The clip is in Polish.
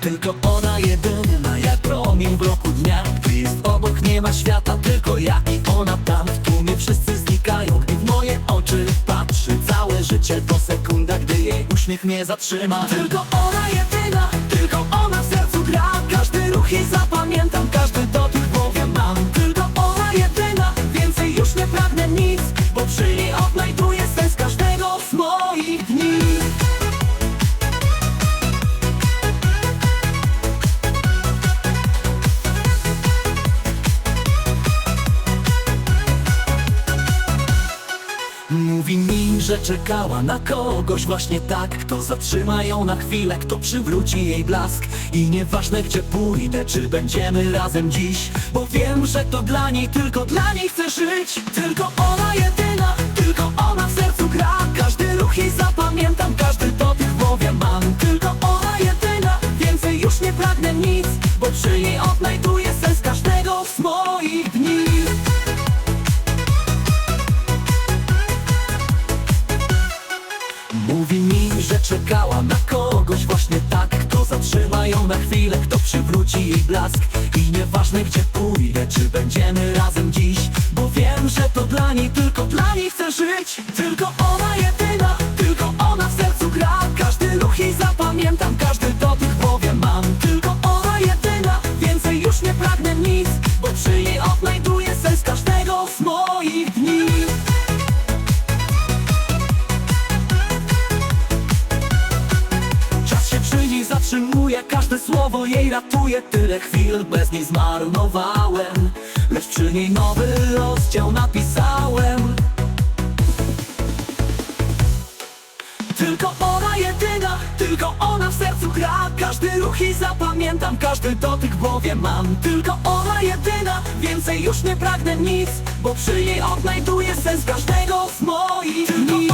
Tylko ona jedyna jak promień w roku dnia. Gdy jest obok nie ma świata, tylko ja i ona tam. W tłumie wszyscy znikają, gdy w moje oczy patrzy Całe życie. To sekunda, gdy jej uśmiech mnie zatrzyma. Tylko ona jedyna, że czekała na kogoś właśnie tak. Kto zatrzyma ją na chwilę, kto przywróci jej blask. I nieważne gdzie pójdę, czy będziemy razem dziś. Bo wiem, że to dla niej, tylko dla niej chcę żyć. Tylko ona jedyna, tylko ona w sercu gra. Każdy ruch jej zapamiętam, każdy dotyk w głowie mam. Tylko ona jedyna, więcej już nie pragnę nic. Bo przy niej odnajduję sens każdego z moich dni czekała na kogoś właśnie tak Kto zatrzyma ją na chwilę, kto przywróci jej blask. I nieważne gdzie pójdę, czy będziemy razem dziś Bo wiem, że to dla niej, tylko dla niej chcę żyć. Tylko ona jedyna, tylko ona w sercu gra. Każdy ruch jej zapamiętam, każdy dotyk głowie mam. Tylko ona jedyna, więcej już nie pragnę nic Bo przy zatrzymuje, każde słowo jej ratuje Tyle chwil bez niej zmarnowałem Lecz przy niej nowy rozdział napisałem. Tylko ona jedyna, tylko ona w sercu gra. Każdy ruch jej zapamiętam, każdy dotyk w głowie mam. Tylko ona jedyna, więcej już nie pragnę nic Bo przy niej odnajduję sens każdego z moich jedyna